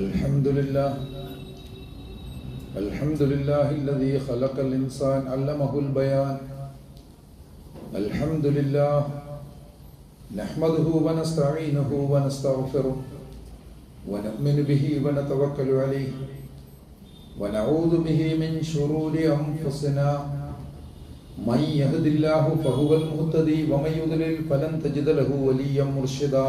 الحمد لله الحمد لله الذي خلق الإنسان علمه البيان الحمد لله نحمده ونستعينه ونستغفره ونؤمن به ونتوكل عليه ونعوذ به من شرور أنفسنا من يهد الله فهو المهتدي ومن يضلل فلن تجد له وليا مرشدا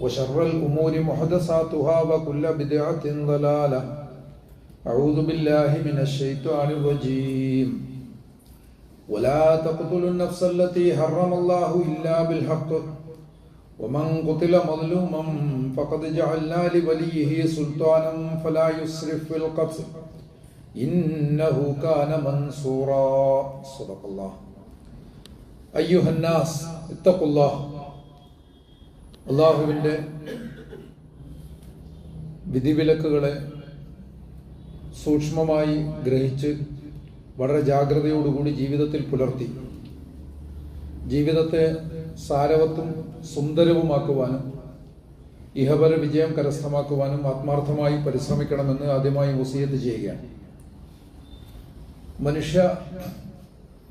وشر الأمور محدثاتها وكل بدعة ضلالة أعوذ بالله من الشيطان الرجيم ولا تقتلوا النفس التي حرم الله إلا بالحق ومن قتل مظلوما فقد جعلنا لوليه سلطانا فلا يسرف في القتل إنه كان منصورا صدق الله أيها الناس اتقوا الله അള്ളാഹുവിന്റെ വിധിവിലക്കുകളെ സൂക്ഷ്മമായി ഗ്രഹിച്ച് വളരെ ജാഗ്രതയോടുകൂടി ജീവിതത്തിൽ പുലർത്തി. ജീവിതത്തെ സാരവത്തും സുന്ദരവുമാക്കുവാനും ഇഹപര വിജയം കരസ്ഥമാക്കുവാനും ആത്മാർത്ഥമായി പരിശ്രമിക്കണമെന്ന് ആദ്യമായി വസീയത്ത് ചെയ്യുകയാണ്. മനുഷ്യ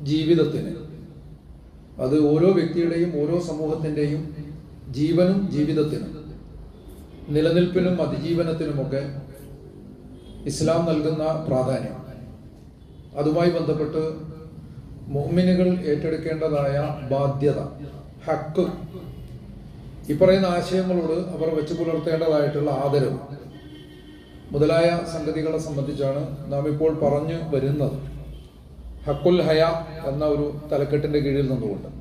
ജീവിതത്തിന് അത് ഓരോ വ്യക്തിയുടെയും ഓരോ സമൂഹത്തിന്റെയും ജീവനും ജീവിതത്തിനും നിലനിൽപ്പിനും അതിജീവനത്തിനുമൊക്കെ ഇസ്ലാം നൽകുന്ന പ്രാധാന്യം. അതുമായി ബന്ധപ്പെട്ട് മോമിനുകൾ ഏറ്റെടുക്കേണ്ടതായ ബാധ്യത ഹക്ക്. ഈ പറയുന്ന ആശയങ്ങളോട് അവർ വെച്ചു പുലർത്തേണ്ടതായിട്ടുള്ള ആദരവ്. മുതലായ സംഗതികളെ സംബന്ധിച്ചാണ് നാം ഇപ്പോൾ പറഞ്ഞു വരുന്നത്. ഹക്കുൽ ഹയ എന്ന ഒരു തലക്കെട്ടിന്റെ കീഴിൽ നിന്നുകൊണ്ട്.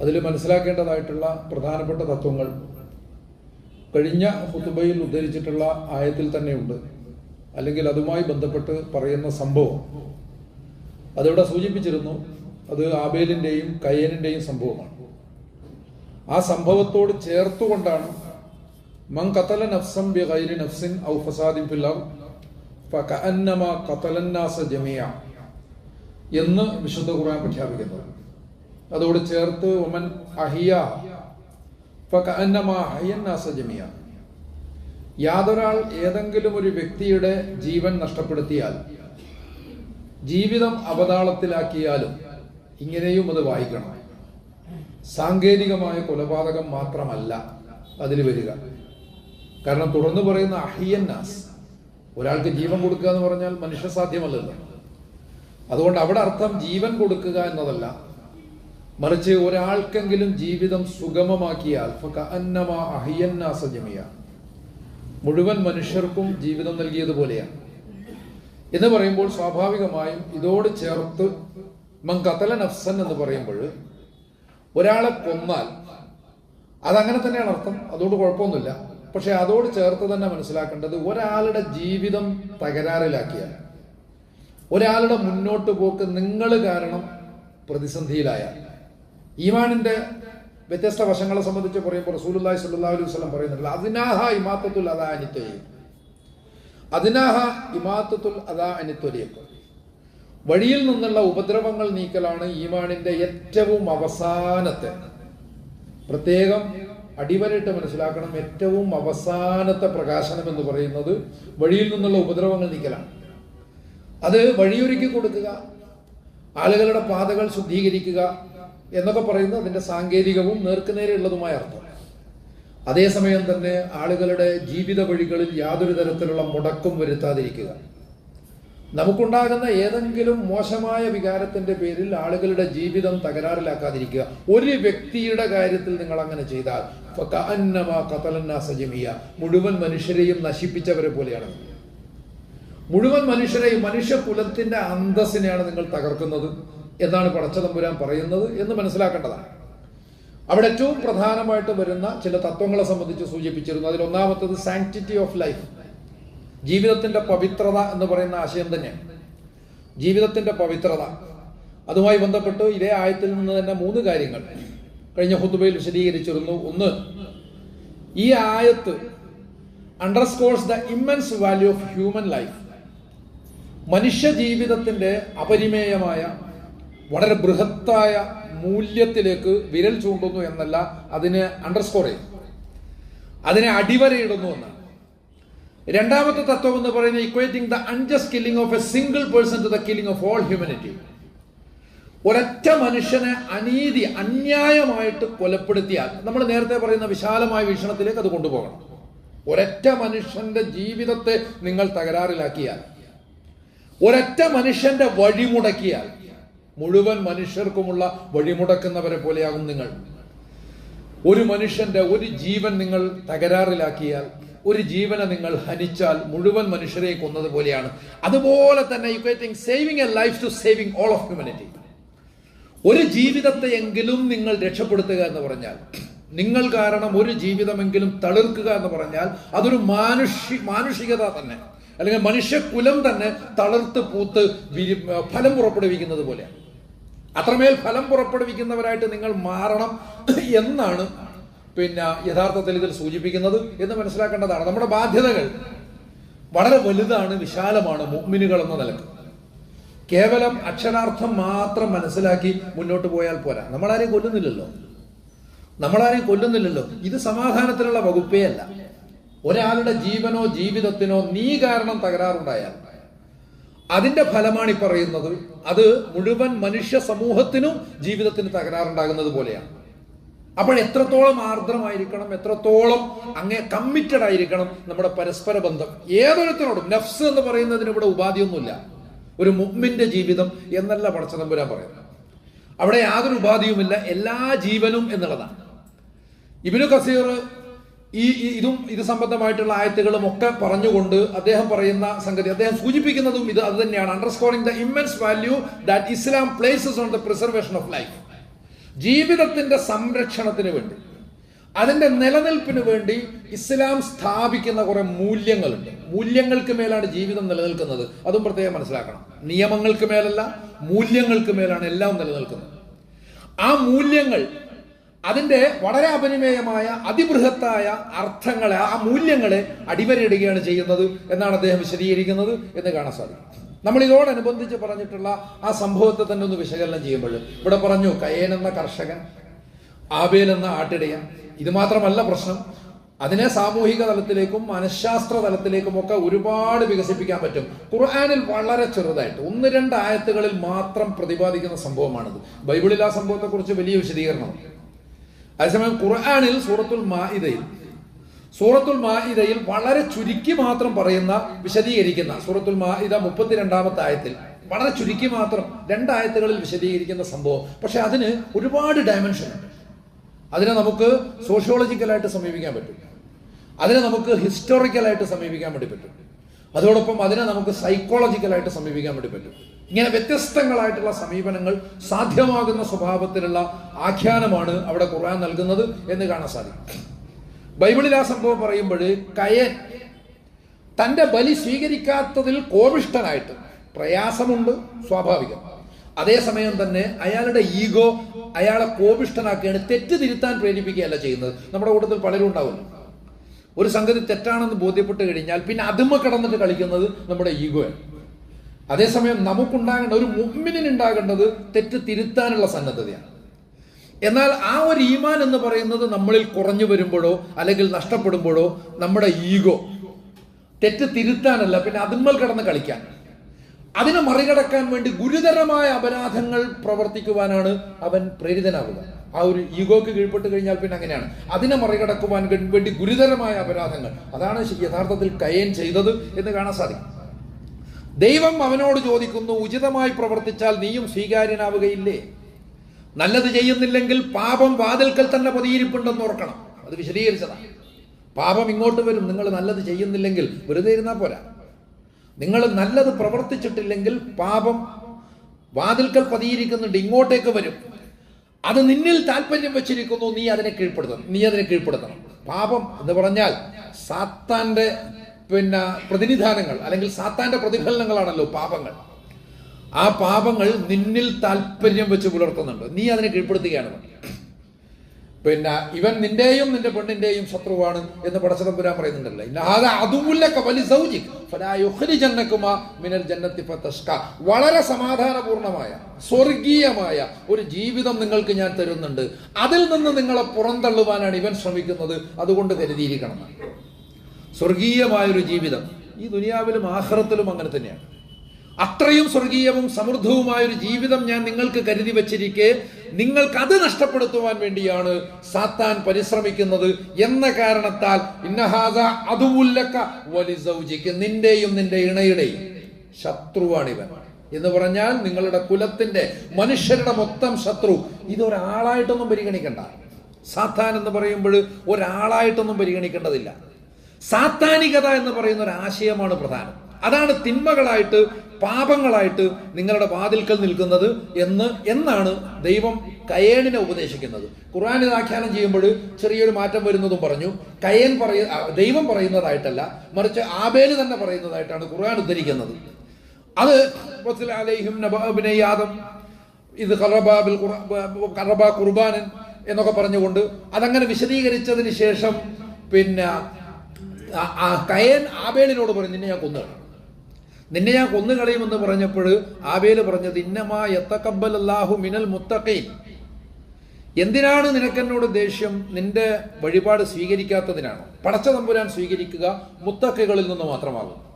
അതിൽ മനസ്സിലാക്കേണ്ടതായിട്ടുള്ള പ്രധാനപ്പെട്ട തത്വങ്ങൾ കഴിഞ്ഞ ഹുത്തുബയിൽ ഉദ്ധരിച്ചിട്ടുള്ള ആയത്തിൽ തന്നെയുണ്ട്. അല്ലെങ്കിൽ അതുമായി ബന്ധപ്പെട്ട് പറയുന്ന സംഭവം. അതിവിടെ സൂചിപ്പിച്ചിരുന്നു അത് ആബേലിന്റെയും കയ്യനിന്റെയും സംഭവമാണ്. ആ സംഭവത്തോട് ചേർത്തുകൊണ്ടാണ് മൻ കത്തല നഫ്സം ബി നഫ്സിൻ ഔ ഫസാദിൻ ഖതലന്നാസ ജമിയ എന്ന് വിശുദ്ധ ഖുർആൻ പ്രഖ്യാപിക്കുന്നത് അതോട് ചേർത്ത് ഒമൻ അഹിയ ജമിയ യാതൊരാൾ ഏതെങ്കിലും ഒരു വ്യക്തിയുടെ ജീവൻ നഷ്ടപ്പെടുത്തിയാൽ ജീവിതം അവതാളത്തിലാക്കിയാലും ഇങ്ങനെയും അത് വായിക്കണം. സാങ്കേതികമായ കൊലപാതകം മാത്രമല്ല അതിൽ വരിക. കാരണം തുടർന്ന് പറയുന്ന അഹിയന്നാസ് ഒരാൾക്ക് ജീവൻ കൊടുക്കുക എന്ന് പറഞ്ഞാൽ മനുഷ്യ സാധ്യമല്ലല്ലോ അതുകൊണ്ട് അവിടെ അർത്ഥം ജീവൻ കൊടുക്കുക എന്നതല്ല. മറിച്ച് ഒരാൾക്കെങ്കിലും ജീവിതം സുഗമമാക്കിയാൽ മുഴുവൻ മനുഷ്യർക്കും ജീവിതം നൽകിയതുപോലെയാണ് എന്ന് പറയുമ്പോൾ സ്വാഭാവികമായും ഇതോട് ചേർത്ത് മങ്കതല നഫ്സൻ എന്ന് പറയുമ്പോൾ ഒരാളെ കൊന്നാൽ അതങ്ങനെ തന്നെയാണ് അർത്ഥം. അതുകൊണ്ട് കുഴപ്പമൊന്നുമില്ല. പക്ഷെ അതോട് ചേർത്ത് തന്നെ മനസ്സിലാക്കേണ്ടത് ഒരാളുടെ ജീവിതം തകരാറിലാക്കിയാൽ ഒരാളുടെ മുന്നോട്ട് പോക്ക് നിങ്ങൾ കാരണം പ്രതിസന്ധിയിലായാൽ. ഈമാനിന്റെ വ്യത്യസ്ത വശങ്ങളെ സംബന്ധിച്ച് പറയുമ്പോൾ റസൂലുല്ലാഹി സ്വല്ലല്ലാഹു അലൈഹി വസല്ലം പറയുന്നുണ്ട്. അതിനാഹ ഇമാത്തത്തുൽ അദാ അനിത്വയും അതിനാഹ ഇമാത്തത്തുൽ അദാ അനിത്വരിയൊക്കെ വഴിയിൽ നിന്നുള്ള ഉപദ്രവങ്ങൾ നീക്കലാണ് ഈമാനിന്റെ ഏറ്റവും അവസാനത്തെ. പ്രത്യേകം അടിവരയിട്ട് മനസ്സിലാക്കണം ഏറ്റവും അവസാനത്തെ പ്രകാശനം എന്ന് പറയുന്നത് വഴിയിൽ നിന്നുള്ള ഉപദ്രവങ്ങൾ നീക്കലാണ്. അത് വഴിയൊരുക്കി കൊടുക്കുക ആളുകളുടെ പാതകൾ ശുദ്ധീകരിക്കുക എന്നൊക്കെ പറയുന്നത് അതിന്റെ സാങ്കേതികവും നേർക്കുനേരെയുള്ളതുമായ അർത്ഥം. അതേസമയം തന്നെ ആളുകളുടെ ജീവിത വഴികളിൽ യാതൊരു തരത്തിലുള്ള മുടക്കം വരുത്താതിരിക്കുക. നമുക്കുണ്ടാകുന്ന ഏതെങ്കിലും മോശമായ വികാരത്തിന്റെ പേരിൽ ആളുകളുടെ ജീവിതം തകരാറിലാക്കാതിരിക്കുക. ഒരു വ്യക്തിയുടെ കാര്യത്തിൽ നിങ്ങൾ അങ്ങനെ ചെയ്താൽ സജമിയ. മുഴുവൻ മനുഷ്യരെയും നശിപ്പിച്ചവരെ പോലെയാണ്. മുഴുവൻ മനുഷ്യരെയും മനുഷ്യ കുലത്തിന്റെ അന്തസ്സിനെയാണ് നിങ്ങൾ തകർക്കുന്നത്. എന്നാണ് പടച്ചതമ്പുരാൻ പറയുന്നത് എന്ന് മനസ്സിലാക്കേണ്ടതാണ്. അവിടെ ഏറ്റവും പ്രധാനമായിട്ട് വരുന്ന ചില തത്വങ്ങളെ സംബന്ധിച്ച് സൂചിപ്പിച്ചിരുന്നു. അതിൽ ഒന്നാമത്തത് സാങ്ക്ടിറ്റി ഓഫ് ലൈഫ് ജീവിതത്തിന്റെ പവിത്രത എന്ന് പറയുന്ന ആശയം തന്നെയാണ്. ജീവിതത്തിന്റെ പവിത്രത. അതുമായി ബന്ധപ്പെട്ട് ഇതേ ആയത്തിൽ നിന്ന് തന്നെ മൂന്ന് കാര്യങ്ങൾ കഴിഞ്ഞ ഹുത്തുബയിൽ വിശദീകരിച്ചിരുന്നു. ഒന്ന് ഈ ആയത്ത് underscores the immense value of human life മനുഷ്യ ജീവിതത്തിന്റെ അപരിമേയമായ വളരെ ബൃഹത്തായ മൂല്യത്തിലേക്ക് വിരൽ ചൂണ്ടുന്നു എന്നല്ല അതിനെ അണ്ടർസ്കോർ ചെയ്യും. അതിനെ അടിവരയിടുന്നു എന്നാണ്. രണ്ടാമത്തെ തത്വം എന്ന് പറയുന്നത് equating the unjust killing of a single person to the killing of all humanity ഒരൊറ്റ മനുഷ്യനെ അനീതി അന്യായമായിട്ട് കൊലപ്പെടുത്തിയാൽ നമ്മൾ നേരത്തെ പറയുന്ന വിശാലമായ വീക്ഷണത്തിലേക്ക് അത് കൊണ്ടുപോകണം. ഒരൊറ്റ മനുഷ്യന്റെ ജീവിതത്തെ നിങ്ങൾ തകരാറിലാക്കിയാൽ ഒരൊറ്റ മനുഷ്യന്റെ വഴിമുടക്കിയാൽ മുഴുവൻ മനുഷ്യർക്കുമുള്ള വഴിമുടക്കുന്നവരെ പോലെയാകും നിങ്ങൾ. ഒരു മനുഷ്യന്റെ ഒരു ജീവൻ നിങ്ങൾ തകരാറിലാക്കിയാൽ ഒരു ജീവനെ നിങ്ങൾ ഹനിച്ചാൽ മുഴുവൻ മനുഷ്യരെ കൊന്നതുപോലെയാണ് അതുപോലെ തന്നെ equating saving a life to saving all of humanity ഒരു ജീവിതത്തെ എങ്കിലും നിങ്ങൾ രക്ഷപ്പെടുത്തുക എന്ന് പറഞ്ഞാൽ നിങ്ങൾ കാരണം ഒരു ജീവിതമെങ്കിലും തളിർക്കുക എന്ന് പറഞ്ഞാൽ അതൊരു മാനുഷി മാനുഷികത തന്നെ. അല്ലെങ്കിൽ മനുഷ്യകുലം തന്നെ തളർത്ത് പൂത്ത് ഫലം പുറപ്പെടുവിക്കുന്നത് പോലെയാണ്. അത്രമേൽ ഫലം പുറപ്പെടുവിക്കുന്നവരായിട്ട് നിങ്ങൾ മാറണം എന്നാണ് പിന്നെ യഥാർത്ഥത്തിൽ ഇതിൽ സൂചിപ്പിക്കുന്നത് എന്ന് മനസ്സിലാക്കേണ്ടതാണ്. നമ്മുടെ ബാധ്യതകൾ വളരെ വലുതാണ് വിശാലമാണ് മുഗ്മിനുകൾ എന്ന നിലയ്ക്ക്. കേവലം അക്ഷരാർത്ഥം മാത്രം മനസ്സിലാക്കി മുന്നോട്ട് പോയാൽ പോരാ. നമ്മളാരെയും കൊല്ലുന്നില്ലല്ലോ. നമ്മളാരെയും കൊല്ലുന്നില്ലല്ലോ. ഇത് സമാധാനത്തിനുള്ള വകുപ്പേ അല്ല. ഒരാളുടെ ജീവനോ ജീവിതത്തിനോ നീ കാരണം തകരാറുണ്ടായാൽ അതിന്റെ ഫലമാണ് ഈ പറയുന്നത്. അത് മുഴുവൻ മനുഷ്യ സമൂഹത്തിനും ജീവിതത്തിന് തകരാറുണ്ടാകുന്നത് പോലെയാണ്. അപ്പോൾ എത്രത്തോളം ആർദ്രമായിരിക്കണം എത്രത്തോളം അങ്ങേ കമ്മിറ്റഡ് ആയിരിക്കണം നമ്മുടെ പരസ്പര ബന്ധം. ഏതൊരുത്തിനോടും നഫ്സ് എന്ന് പറയുന്നതിന് ഇവിടെ ഉപാധിയൊന്നുമില്ല. ഒരു മുമ്മിന്റെ ജീവിതം എന്നല്ല പടച്ചതമ്പുരാൻ പറയുന്നത്. അവിടെ യാതൊരു ഉപാധിയുമില്ല എല്ലാ ജീവനും എന്നുള്ളതാണ്. ഇബിനു കസീർ ഈ ഇതും ഇത് സംബന്ധമായിട്ടുള്ള ആയത്തുകളും ഒക്കെ പറഞ്ഞുകൊണ്ട് അദ്ദേഹം പറയുന്ന സംഗതി അദ്ദേഹം സൂചിപ്പിക്കുന്നതും ഇത് അത് തന്നെയാണ് underscoring the immense value that Islam places on the preservation of life ജീവിതത്തിന്റെ സംരക്ഷണത്തിന് വേണ്ടി അതിന്റെ നിലനിൽപ്പിന് വേണ്ടി ഇസ്ലാം സ്ഥാപിക്കുന്ന കുറെ മൂല്യങ്ങളുണ്ട്. മൂല്യങ്ങൾക്ക് മേലാണ് ജീവിതം നിലനിൽക്കുന്നത്. അതും പ്രത്യേകം മനസ്സിലാക്കണം. നിയമങ്ങൾക്ക് മേലല്ല മൂല്യങ്ങൾക്ക് മേലാണ് എല്ലാം നിലനിൽക്കുന്നത്. ആ മൂല്യങ്ങൾ അതിന്റെ വളരെ അപരിമേയമായ അതിബൃഹത്തായ അർത്ഥങ്ങളെ ആ മൂല്യങ്ങളെ അടിവരയിടുകയാണ് ചെയ്യുന്നത് എന്നാണ് അദ്ദേഹം വിശദീകരിക്കുന്നത് എന്ന് കാണാൻ സാധിക്കും. നമ്മൾ ഇതോടനുബന്ധിച്ച് പറഞ്ഞിട്ടുള്ള ആ സംഭവത്തെ തന്നെ ഒന്ന് വിശകലനം ചെയ്യുമ്പോൾ ഇവിടെ പറഞ്ഞു കയേൻ എന്ന കർഷകൻ ആബേൽ എന്ന ആട്ടിടയൻ ഇത് മാത്രമല്ല പ്രശ്നം. അതിനെ സാമൂഹിക തലത്തിലേക്കും മനഃശാസ്ത്ര തലത്തിലേക്കും ഒക്കെ ഒരുപാട് വികസിപ്പിക്കാൻ പറ്റും. ഖുർആാനിൽ വളരെ ചെറുതായിട്ട് ഒന്ന് രണ്ട് ആയത്തുകളിൽ മാത്രം പ്രതിപാദിക്കുന്ന സംഭവമാണിത്. ബൈബിളിൽ ആ സംഭവത്തെക്കുറിച്ച് വലിയ വിശദീകരണം. അതേസമയം ഖുർആാനിൽ സൂറത്തുൽ മാഇദയിൽ സൂറത്തുൽ മാഇദയിൽ വളരെ ചുരുക്കി മാത്രം പറയുന്ന വിശദീകരിക്കുന്ന സൂറത്തുൽ മാഇദ മുപ്പത്തിരണ്ടാമത്തെ ആയത്തിൽ വളരെ ചുരുക്കി മാത്രം രണ്ടായത്തുകളിൽ വിശദീകരിക്കുന്ന സംഭവം. പക്ഷെ അതിന് ഒരുപാട് ഡയമെൻഷൻ ഉണ്ട്. അതിനെ നമുക്ക് സോഷ്യോളജിക്കലായിട്ട് സമീപിക്കാൻ പറ്റും. അതിനെ നമുക്ക് ഹിസ്റ്റോറിക്കലായിട്ട് സമീപിക്കാൻ വേണ്ടി പറ്റും. അതോടൊപ്പം അതിനെ നമുക്ക് സൈക്കോളജിക്കലായിട്ട് സമീപിക്കാൻ വേണ്ടി പറ്റും. ഇങ്ങനെ വ്യത്യസ്തങ്ങളായിട്ടുള്ള സമീപനങ്ങൾ സാധ്യമാകുന്ന സ്വഭാവത്തിലുള്ള ആഖ്യാനമാണ് അവിടെ ഖുർആൻ നൽകുന്നത് എന്ന് കാണാൻ സാധിക്കും. ബൈബിളിൽ ആ സംഭവം പറയുമ്പോൾ കയൻ തന്റെ ബലി സ്വീകരിക്കാത്തതിൽ കോപിഷ്ടനായിട്ട് പ്രയാസമുണ്ട് സ്വാഭാവികം. അതേസമയം തന്നെ അയാളുടെ ഈഗോ അയാളെ കോപിഷ്ടനാക്കുകയാണ് തെറ്റ് തിരുത്താൻ പ്രേരിപ്പിക്കുകയല്ല ചെയ്യുന്നത്. നമ്മുടെ കൂട്ടത്തിൽ പലരും ഉണ്ടാവുമല്ലോ ഒരു സംഗതി തെറ്റാണെന്ന് ബോധ്യപ്പെട്ട് കഴിഞ്ഞാൽ പിന്നെ അതുമ്മ കടന്നിട്ട് കളിക്കുന്നത് നമ്മുടെ ഈഗോയാണ്. അതേസമയം നമുക്കുണ്ടാകേണ്ട ഒരു മുമ്മിനിന് ഉണ്ടാകേണ്ടത് തെറ്റ് തിരുത്താനുള്ള സന്നദ്ധതയാണ്. എന്നാൽ ആ ഒരു ഈമാൻ എന്ന് പറയുന്നത് നമ്മളിൽ കുറഞ്ഞു വരുമ്പോഴോ അല്ലെങ്കിൽ നഷ്ടപ്പെടുമ്പോഴോ നമ്മുടെ ഈഗോ തെറ്റ് തിരുത്താനല്ല പിന്നെ അതിന്മേൽ കടന്ന് കളിക്കാൻ. അതിനെ മറികടക്കാൻ വേണ്ടി ഗുരുതരമായ അപരാധങ്ങൾ പ്രവർത്തിക്കുവാനാണ് അവൻ പ്രേരിതനാവുക. ആ ഒരു ഈഗോക്ക് കീഴ്പ്പെട്ട് കഴിഞ്ഞാൽ പിന്നെ അങ്ങനെയാണ്. അതിനെ മറികടക്കുവാൻ വേണ്ടി ഗുരുതരമായ അപരാധങ്ങൾ. അതാണ് യഥാർത്ഥത്തിൽ കയൻ ചെയ്തത് എന്ന് കാണാൻ സാധിക്കും. ദൈവം അവനോട് ചോദിക്കുന്നു ഉചിതമായി പ്രവർത്തിച്ചാൽ നീയും സ്വീകാര്യനാവുകയില്ലേ? നല്ലത് ചെയ്യുന്നില്ലെങ്കിൽ പാപം വാതിൽക്കൽ തന്നെ പതിയിരിപ്പുണ്ടെന്ന് ഓർക്കണം. അത് വിശദീകരിച്ചതാണ് പാപം ഇങ്ങോട്ട് വരും. നിങ്ങൾ നല്ലത് ചെയ്യുന്നില്ലെങ്കിൽ വെറുതെ ഇരുന്നാൽ പോരാ. നിങ്ങൾ നല്ലത് പ്രവർത്തിച്ചിട്ടില്ലെങ്കിൽ പാപം വാതിൽക്കൽ പതിയിരിക്കുന്നുണ്ട് ഇങ്ങോട്ടേക്ക് വരും. അത് നിന്നിൽ താല്പര്യം വെച്ചിരിക്കുന്നു നീ അതിനെ കീഴ്പ്പെടുത്തണം. നീ അതിനെ കീഴ്പ്പെടുത്തണം. പാപം എന്ന് പറഞ്ഞാൽ സാത്താന്റെ പിന്നെ പ്രതിനിധാനങ്ങൾ അല്ലെങ്കിൽ സാത്താന്റെ പ്രതിഫലനങ്ങളാണല്ലോ പാപങ്ങൾ. ആ പാപങ്ങൾ നിന്നിൽ താല്പര്യം വെച്ച് പുലർത്തുന്നുണ്ട്. നീ അതിനെ കീഴ്പ്പെടുത്തുകയാണ്. പിന്നെ ഇവൻ നിന്റെയും നിന്റെ പെണ്ണിന്റെയും ശത്രുവാണ് എന്ന് പടച്ചതമ്പുരാൻ പറയുന്നുണ്ടല്ലോ. വളരെ സമാധാനപൂർണമായ സ്വർഗീയമായ ഒരു ജീവിതം നിങ്ങൾക്ക് ഞാൻ തരുന്നുണ്ട്. അതിൽ നിന്ന് നിങ്ങളെ പുറന്തള്ളുവാനാണ് ഇവൻ ശ്രമിക്കുന്നത്. അതുകൊണ്ട് കരുതിയിരിക്കണം. സ്വർഗീയമായൊരു ജീവിതം. ഈ ദുനിയാവിലും ആഹ്റത്തിലും അങ്ങനെ തന്നെയാണ്. അത്രയും സ്വർഗീയവും സമൃദ്ധവുമായൊരു ജീവിതം ഞാൻ നിങ്ങൾക്ക് കരുതി വച്ചിരിക്കെ നിങ്ങൾക്ക് അത് നഷ്ടപ്പെടുത്തുവാൻ വേണ്ടിയാണ് സാത്താൻ പരിശ്രമിക്കുന്നത് എന്ന കാരണത്താൽ ഇന്നഹാദ നിന്റെയും നിന്റെ ഇണയുടെയും ശത്രുവാണ് ശത്രുവാണിവൻ. എന്ന് പറഞ്ഞാൽ നിങ്ങളുടെ കുലത്തിന്റെ മനുഷ്യരുടെ മൊത്തം ശത്രു ഇതൊരാളായിട്ടൊന്നും പരിഗണിക്കണ്ട. സാത്താൻ എന്ന് പറയുമ്പോൾ ഒരാളായിട്ടൊന്നും പരിഗണിക്കേണ്ടതില്ല. സാത്താനികത എന്ന് പറയുന്ന ഒരു ആശയമാണ് പ്രധാനം. അതാണ് തിന്മകളായിട്ട് പാപങ്ങളായിട്ട് നിങ്ങളുടെ വാതിൽക്കൽ നിൽക്കുന്നത് എന്ന് എന്നാണ് ദൈവം കയേണിനെ ഉപദേശിക്കുന്നത്. ഖുർആൻ ആഖ്യാനം ചെയ്യുമ്പോൾ ചെറിയൊരു മാറ്റം വരുന്നതും പറഞ്ഞു. കയേൻ പറയ ദൈവം പറയുന്നതായിട്ടല്ല മറിച്ച് ആബേൽ തന്നെ പറയുന്നതായിട്ടാണ് ഖുർആൻ ഉദ്ധരിക്കുന്നത്. അത് അലൈഹിം ഇത് കറബാബിൽ കറബ കുർബാനൻ എന്നൊക്കെ പറഞ്ഞുകൊണ്ട് അതങ്ങനെ വിശദീകരിച്ചതിന് ശേഷം പിന്നെ കയൻ ആബേലിനോട് പറഞ്ഞു നിന്നെ ഞാൻ കൊന്നു കളയും." നിന്നെ ഞാൻ കൊന്നു കളയുമെന്ന് പറഞ്ഞപ്പോൾ ആബേൽ പറഞ്ഞത് ഇന്നമാ എത്തക്കബൽ അല്ലാഹു മിനൽ മുത്തഖീൻ. എന്തിനാണ് നിനക്കെന്നോട് ദേഷ്യം? നിന്റെ വഴിപാട് സ്വീകരിക്കാത്തതിനാണ്? പടച്ച തമ്പുരാൻ സ്വീകരിക്കുക മുത്തക്കകളിൽ നിന്ന് മാത്രമാകും.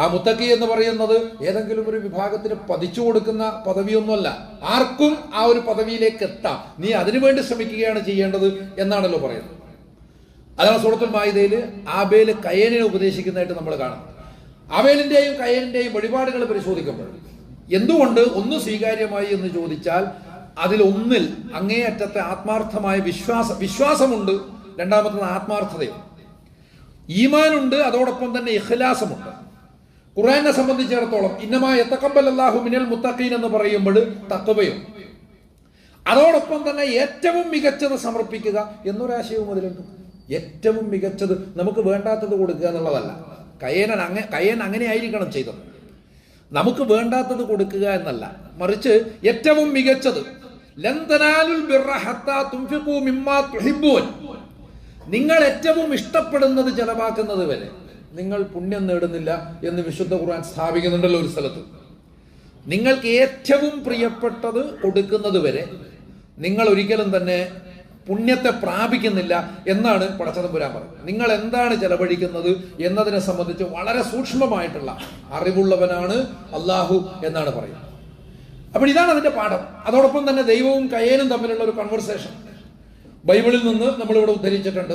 ആ മുത്തക്കി എന്ന് പറയുന്നത് ഏതെങ്കിലും ഒരു വിഭാഗത്തിന് പതിച്ചു കൊടുക്കുന്ന പദവിയൊന്നുമല്ല. ആർക്കും ആ ഒരു പദവിയിലേക്ക് എത്താം. നീ അതിനുവേണ്ടി ശ്രമിക്കുകയാണ് ചെയ്യേണ്ടത് എന്നാണല്ലോ പറയുന്നത്. അതാണ് സൂറത്തുൽ മായുതയിൽ ആബേൽ കയേനെ ഉപദേശിക്കുന്നതായിട്ട് നമ്മൾ കാണാം. ആബേലിന്റെയും കയേനിന്റെയും വഴിപാടുകൾ പരിശോധിക്കുമ്പോൾ എന്തുകൊണ്ട് ഒന്ന് സ്വീകാര്യമായി എന്ന് ചോദിച്ചാൽ അതിൽ ഒന്നിൽ അങ്ങേയറ്റത്തെ ആത്മാർത്ഥമായ വിശ്വാസ വിശ്വാസമുണ്ട് രണ്ടാമത്തത് ആത്മാർത്ഥതയും ഈമാനുണ്ട് അതോടൊപ്പം തന്നെ ഇഖ്ലാസമുണ്ട്. ഖുറാനെ സംബന്ധിച്ചിടത്തോളം ഇന്നമായ എത്തക്കമ്പൽ അല്ലാഹു മിനൽ മുത്തഖീൻ എന്ന് പറയുമ്പോൾ തക്കവയും അതോടൊപ്പം തന്നെ ഏറ്റവും മികച്ചത് സമർപ്പിക്കുക എന്നൊരാശയവും അതിലുണ്ട്. ഏറ്റവും മികച്ചത് നമുക്ക് വേണ്ടാത്തത് കൊടുക്കുക എന്നുള്ളതല്ല. കയ്യനൻ അങ്ങ കയ്യൻ അങ്ങനെ ആയിരിക്കണം ചെയ്തത്. നമുക്ക് വേണ്ടാത്തത് കൊടുക്കുക എന്നല്ല. മറിച്ച് ഏറ്റവും മികച്ചത്. നിങ്ങൾ ഏറ്റവും ഇഷ്ടപ്പെടുന്നത് ചെലവാക്കുന്നത് വരെ. നിങ്ങൾ പുണ്യം നേടുന്നില്ല എന്ന് വിശുദ്ധ ഖുർആൻ സ്ഥാപിക്കുന്നുണ്ടല്ലോ ഒരു സ്ഥലത്ത്. നിങ്ങൾക്ക് ഏറ്റവും പ്രിയപ്പെട്ടത് കൊടുക്കുന്നത് വരെ നിങ്ങൾ ഒരിക്കലും തന്നെ പുണ്യത്തെ പ്രാപിക്കുന്നില്ല എന്നാണ് പടച്ചതമ്പുരാൻ പറയുന്നത്. നിങ്ങൾ എന്താണ് ചെലവഴിക്കുന്നത് എന്നതിനെ സംബന്ധിച്ച് വളരെ സൂക്ഷ്മമായിട്ടുള്ള അറിവുള്ളവനാണ് അള്ളാഹു എന്നാണ് പറയുന്നത്. അപ്പോൾ ഇതാണ് അതിന്റെ പാഠം. അതോടൊപ്പം തന്നെ ദൈവവും കയ്യനും തമ്മിലുള്ള ഒരു കൺവെർസേഷൻ ബൈബിളിൽ നിന്ന് നമ്മളിവിടെ ഉദ്ധരിച്ചിട്ടുണ്ട്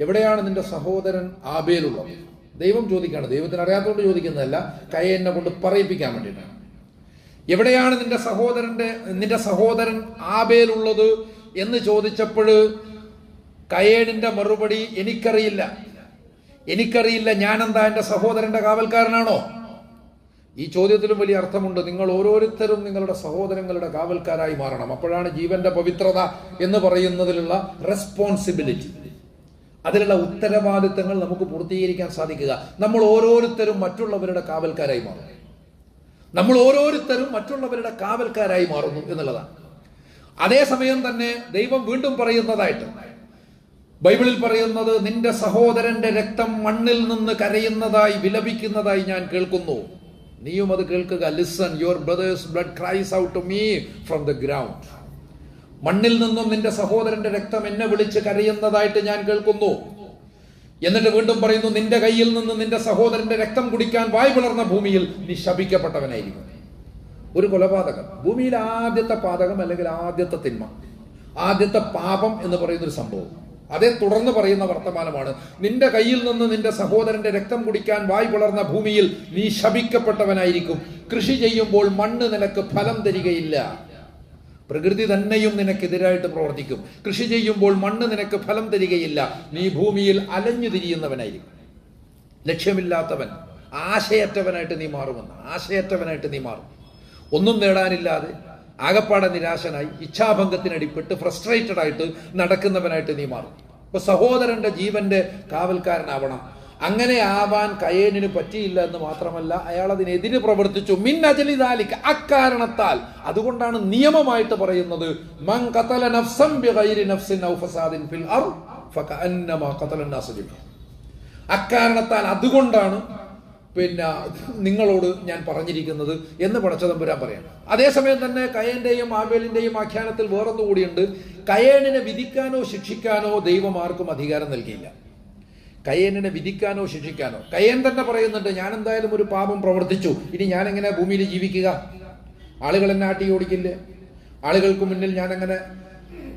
എവിടെയാണ് നിന്റെ സഹോദരൻ ആബേലുള്ളത്? ദൈവം ചോദിക്കാണ് ദൈവത്തിന് അറിയാത്തതുകൊണ്ട് ചോദിക്കുന്നതല്ല കയ്യനെ കൊണ്ട് പറയിപ്പിക്കാൻ വേണ്ടിയിട്ടാണ്. എവിടെയാണ് നിന്റെ സഹോദരന്റെ നിന്റെ സഹോദരൻ ആബേലുള്ളത്? എന്ന് ചോദിച്ചപ്പോൾ കയേണിന്റെ മറുപടി എനിക്കറിയില്ല. എനിക്കറിയില്ല ഞാനെന്താ എന്റെ സഹോദരന്റെ കാവൽക്കാരനാണോ? ഈ ചോദ്യത്തിലും വലിയ അർത്ഥമുണ്ട്. നിങ്ങൾ ഓരോരുത്തരും നിങ്ങളുടെ സഹോദരങ്ങളുടെ കാവൽക്കാരായി മാറണം. അപ്പോഴാണ് ജീവന്റെ പവിത്രത എന്ന് പറയുന്നതിലുള്ള റെസ്പോൺസിബിലിറ്റി അതിലുള്ള ഉത്തരവാദിത്തങ്ങൾ നമുക്ക് പൂർത്തീകരിക്കാൻ സാധിക്കുക. നമ്മൾ ഓരോരുത്തരും മറ്റുള്ളവരുടെ കാവൽക്കാരായി മാറും. നമ്മൾ ഓരോരുത്തരും മറ്റുള്ളവരുടെ കാവൽക്കാരായി മാറുന്നു എന്നുള്ളതാണ്. അതേസമയം തന്നെ ദൈവം വീണ്ടും പറയുന്നതായിട്ട്. ബൈബിളിൽ പറയുന്നത് നിന്റെ സഹോദരന്റെ രക്തം മണ്ണിൽ നിന്ന് കരയുന്നതായി വിലപിക്കുന്നതായി ഞാൻ കേൾക്കുന്നു. നീയും അത് കേൾക്കുക. Listen your brother's blood cries out me from the ground മണ്ണിൽ നിന്നും നിന്റെ സഹോദരന്റെ രക്തം എന്നെ വിളിച്ച് കരയുന്നതായിട്ട് ഞാൻ കേൾക്കുന്നു. എന്നിട്ട് വീണ്ടും പറയുന്നു നിന്റെ കയ്യിൽ നിന്ന് നിന്റെ സഹോദരന്റെ രക്തം കുടിക്കാൻ വായ് പിളർന്ന ഭൂമിയിൽ നീ ശപിക്കപ്പെട്ടവനായിരിക്കും. ഒരു കൊലപാതകം. ഭൂമിയിൽ ആദ്യത്തെ പാതകം അല്ലെങ്കിൽ ആദ്യത്തെ തിന്മ. ആദ്യത്തെ പാപം എന്ന് പറയുന്ന ഒരു സംഭവം. അതേ തുടർന്ന് പറയുന്ന വർത്തമാനമാണ് നിന്റെ കയ്യിൽ നിന്ന് നിന്റെ സഹോദരന്റെ രക്തം കുടിക്കാൻ വായ് വളർന്ന ഭൂമിയിൽ നീ ശപിക്കപ്പെട്ടവനായിരിക്കും. കൃഷി ചെയ്യുമ്പോൾ മണ്ണ് നിനക്ക് ഫലം തരികയില്ല. പ്രകൃതി തന്നെയും നിനക്കെതിരായിട്ട് പ്രവർത്തിക്കും. കൃഷി ചെയ്യുമ്പോൾ മണ്ണ് നിനക്ക് ഫലം തരികയില്ല. നീ ഭൂമിയിൽ അലഞ്ഞു തിരിയുന്നവനായിരിക്കും. ലക്ഷ്യമില്ലാത്തവൻ ആശയറ്റവനായിട്ട് നീ മാറുമെന്ന്. ആശയറ്റവനായിട്ട് നീ മാറും. ഒന്നും നേടാനില്ലാതെ ആകപ്പാടെ നിരാശനായി ഇച്ഛാഭംഗത്തിനടിപ്പെട്ട് ഫ്രസ്ട്രേറ്റഡ് ആയിട്ട് നടക്കുന്നവനായിട്ട് നീ മാറും. ഇപ്പൊ സഹോദരന്റെ ജീവന്റെ കാവൽക്കാരനാവണം. അങ്ങനെ ആവാൻ കയേനിന് പറ്റിയില്ല എന്ന് മാത്രമല്ല അയാൾ അതിനെതിരെ പ്രവർത്തിച്ചു. മിൻ അജലി അക്കാരണത്താൽ. അതുകൊണ്ടാണ് നിയമമായിട്ട് പറയുന്നത് മൻ നഫ്സിൻ ഔ ഫിൽ ഫകഅന്നമ അക്കാരണത്താൽ അതുകൊണ്ടാണ് പിന്നെ നിങ്ങളോട് ഞാൻ പറഞ്ഞിരിക്കുന്നത് എന്ന് പടച്ചതമ്പുരാൻ പറയാം. അതേസമയം തന്നെ കയേന്റെയും ആബേലിന്റെയും ആഖ്യാനത്തിൽ വേറൊന്നു കൂടിയുണ്ട്. കയേണിനെ വിധിക്കാനോ ശിക്ഷിക്കാനോ ദൈവം ആർക്കും അധികാരം നൽകിയില്ല. കയ്യനെ വിധിക്കാനോ ശിക്ഷിക്കാനോ. കയ്യൻ തന്നെ പറയുന്നുണ്ട് ഞാൻ എന്തായാലും ഒരു പാപം പ്രവർത്തിച്ചു. ഇനി ഞാൻ എങ്ങനെ ഭൂമിയിൽ ജീവിക്കുക? ആളുകൾ എന്നെ ആട്ടി ഓടിക്കില്ലേ. ആളുകൾക്ക് മുന്നിൽ ഞാൻ എങ്ങനെ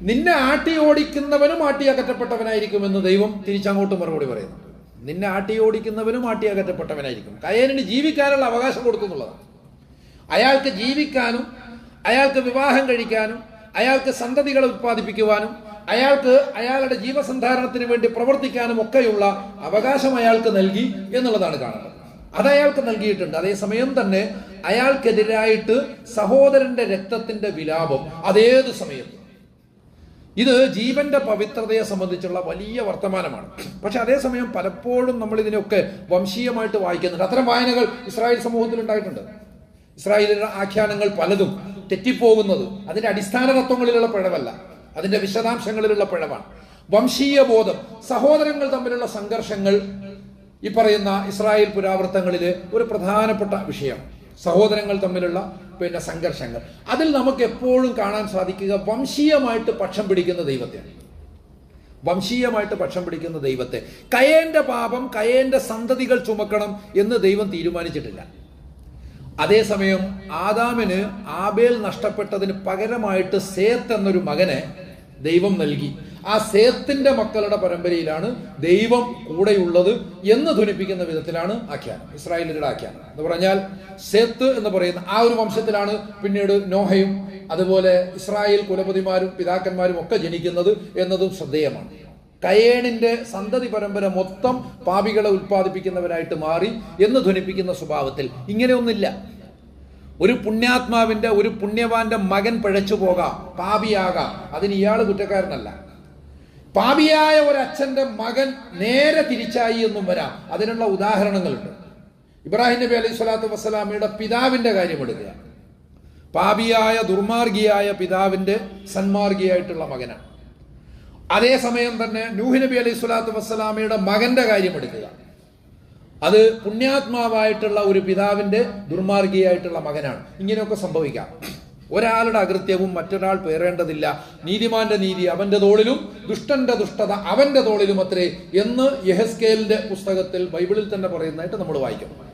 നിന്നെ ആട്ടി ഓടിക്കുന്നവനും ആട്ടി അകറ്റപ്പെട്ടവനായിരിക്കുമെന്ന് ദൈവം തിരിച്ചങ്ങോട്ട് മറുപടി പറയുന്നു. നിന്നെ ആട്ടി ഓടിക്കുന്നവനും ആട്ടി അകറ്റപ്പെട്ടവനായിരിക്കും. കയ്യനിന് ജീവിക്കാനുള്ള അവകാശം കൊടുക്കുന്നുള്ളതാണ് അയാൾക്ക് ജീവിക്കാനും അയാൾക്ക് വിവാഹം കഴിക്കാനും അയാൾക്ക് സന്തതികളെ ഉത്പാദിപ്പിക്കുവാനും അയാൾക്ക് അയാളുടെ ജീവസന്ധാരണത്തിന് വേണ്ടി പ്രവർത്തിക്കാനും ഒക്കെയുള്ള അവകാശം അയാൾക്ക് നൽകി എന്നുള്ളതാണ് കാണുന്നത് അത് അയാൾക്ക് നൽകിയിട്ടുണ്ട്. അതേസമയം തന്നെ അയാൾക്കെതിരായിട്ട് സഹോദരന്റെ രക്തത്തിന്റെ വിലാപം അതേത് സമയത്തും ഇത് ജീവന്റെ പവിത്രതയെ സംബന്ധിച്ചുള്ള വലിയ വർത്തമാനമാണ്. പക്ഷെ അതേസമയം പലപ്പോഴും നമ്മൾ ഇതിനെയൊക്കെ വംശീയമായിട്ട് വായിക്കുന്നുണ്ട്. അത്തരം വായനകൾ ഇസ്രായേൽ സമൂഹത്തിൽ ഉണ്ടായിട്ടുണ്ട്. ഇസ്രായേലിന്റെ ആഖ്യാനങ്ങൾ പലതും തെറ്റിപ്പോകുന്നത് അതിന്റെ അടിസ്ഥാന തത്വങ്ങളിലുള്ള പിഴവല്ല. അതിന്റെ വിശദാംശങ്ങളിലുള്ള പിഴവാണ്. വംശീയ ബോധം സഹോദരങ്ങൾ തമ്മിലുള്ള സംഘർഷങ്ങൾ ഈ പറയുന്ന ഇസ്രായേൽ പുരാവൃത്തങ്ങളിലെ ഒരു പ്രധാനപ്പെട്ട വിഷയം. സഹോദരങ്ങൾ തമ്മിലുള്ള പിന്നെ സംഘർഷങ്ങൾ. അതിൽ നമുക്ക് എപ്പോഴും കാണാൻ സാധിക്കുക വംശീയമായിട്ട് പക്ഷം പിടിക്കുന്ന ദൈവത്തെയാണ്. വംശീയമായിട്ട് പക്ഷം പിടിക്കുന്ന ദൈവത്തെ. കയേന്റെ പാപം കയേന്റെ സന്തതികൾ ചുമക്കണം എന്ന് ദൈവം തീരുമാനിച്ചിട്ടില്ല. അതേസമയം ആദാമിന് ആബേൽ നഷ്ടപ്പെട്ടതിന് പകരമായിട്ട് സേത്ത് എന്നൊരു മകനെ ദൈവം നൽകി. ആ സേത്തിന്റെ മക്കളുടെ പരമ്പരയിലാണ് ദൈവം കൂടെയുള്ളത് എന്ന് ധ്വനിപ്പിക്കുന്ന വിധത്തിലാണ് ആഖ്യാനം ഇസ്രായേലുകളുടെ ആഖ്യാനം. എന്ന് പറഞ്ഞാൽ സേത്ത് എന്ന് പറയുന്ന ആ ഒരു വംശത്തിലാണ് പിന്നീട് നോഹയും അതുപോലെ ഇസ്രായേൽ കുലപതിമാരും പിതാക്കന്മാരും ഒക്കെ ജനിക്കുന്നത് എന്നതും ശ്രദ്ധേയമാണ്. കയേണിന്റെ സന്തതി പരമ്പര മൊത്തം പാപികളെ ഉത്പാദിപ്പിക്കുന്നവരായിട്ട് മാറി എന്ന് ധ്വനിപ്പിക്കുന്ന സ്വഭാവത്തിൽ ഇങ്ങനെയൊന്നില്ല ഒരു പുണ്യാത്മാവിന്റെ ഒരു പുണ്യവാന്റെ മകൻ പിഴച്ചു പോകാം പാപിയാകാം അതിന് ഇയാൾ കുറ്റക്കാരനല്ല. പാപിയായ ഒരു അച്ഛന്റെ മകൻ നേരെ തിരിച്ചായി എന്നും വരാം. അതിനുള്ള ഉദാഹരണങ്ങളുണ്ട്. ഇബ്രാഹിം നബി അലൈഹി സ്വലാത്തു വസ്സലാമയുടെ പിതാവിന്റെ കാര്യം എടുക്കുക. പാപിയായ ദുർമാർഗിയായ പിതാവിന്റെ സന്മാർഗിയായിട്ടുള്ള മകനാണ്. അതേസമയം തന്നെ നൂഹ് നബി അലൈഹി സ്വലാത്തു വസ്സലാമയുടെ മകന്റെ കാര്യം എടുക്കുക. അത് പുണ്യാത്മാവായിട്ടുള്ള ഒരു പിതാവിന്റെ ദുർമാർഗിയായിട്ടുള്ള മകനാണ്. ഇങ്ങനെയൊക്കെ സംഭവിക്കാം. ഒരാളുടെ അകൃത്യവും മറ്റൊരാൾ പേറേണ്ടതില്ല. നീതിമാന്റെ നീതി അവന്റെ തോളിലും ദുഷ്ടന്റെ ദുഷ്ടത അവന്റെ തോളിലും അത്രേ എന്ന് യഹസ്കേലിന്റെ പുസ്തകത്തിൽ ബൈബിളിൽ തന്നെ പറയുന്നതായിട്ട് നമ്മൾ വായിക്കും